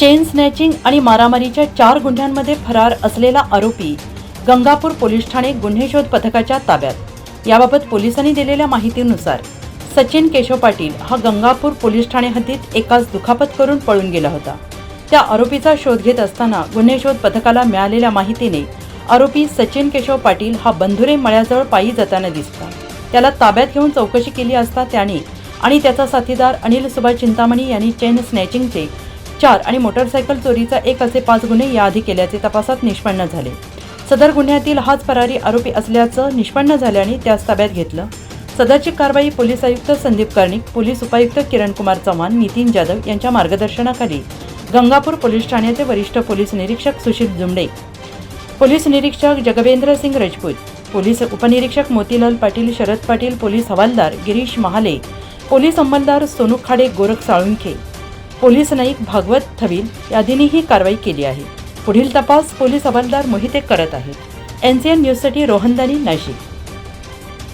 Chain snatching आणि मारामारीच्या चार गुन्ह्यांमध्ये फरार असलेला आरोपी गंगापूर पोलीस ठाणे गुन्हे शोध पथकाच्या ताब्यात. याबाबत पोलिसांनी दिलेल्या माहितीनुसार सचिन केशव पाटील हा गंगापूर पोलीस ठाणे हद्दीत एकाच दुखापत करून पळून गेला होता. त्या आरोपीचा शोध घेत असताना गुन्हे शोध पथकाला मिळालेल्या माहितीने आरोपी सचिन केशव पाटील हा बंधुरे मळ्याजवळ पायी जाताना दिसला. त्याला ताब्यात घेऊन चौकशी केली असता त्याने आणि त्याचा साथीदार अनिल सुभाष चिंतामणी यांनी चेन स्नॅचिंगचे चार आणि मोटरसायकल चोरीचा एक असे पाच गुन्हे याआधी केल्याचे तपासात निष्पन्न झाले. सदर गुन्ह्यातील हाच फरारी आरोपी असल्याचं निष्पन्न झाल्याने त्यास ताब्यात घेतलं. सदरची कारवाई पोलीस आयुक्त संदीप कर्णिक पोलीस उपायुक्त किरणकुमार चव्हाण नितीन जाधव यांच्या मार्गदर्शनाखाली गंगापूर पोलीस ठाण्याचे वरिष्ठ पोलीस निरीक्षक सुशील जुमडे पोलीस निरीक्षक जगवेंद्र सिंग राजपूत पोलीस उपनिरीक्षक मोतीलाल पाटील शरद पाटील पोलीस हवालदार गिरीश महाले पोलीस अंमलदार सोनू खाडे गोरख साळुंखे पोलीस नाईक भागवत थवील यादींनी ही कारवाई केली आहे. पुढील तपास पोलीस हवालदार मोहिते करत आहेत. एन सी एन न्यूजसाठी रोहनदानी नाशिक.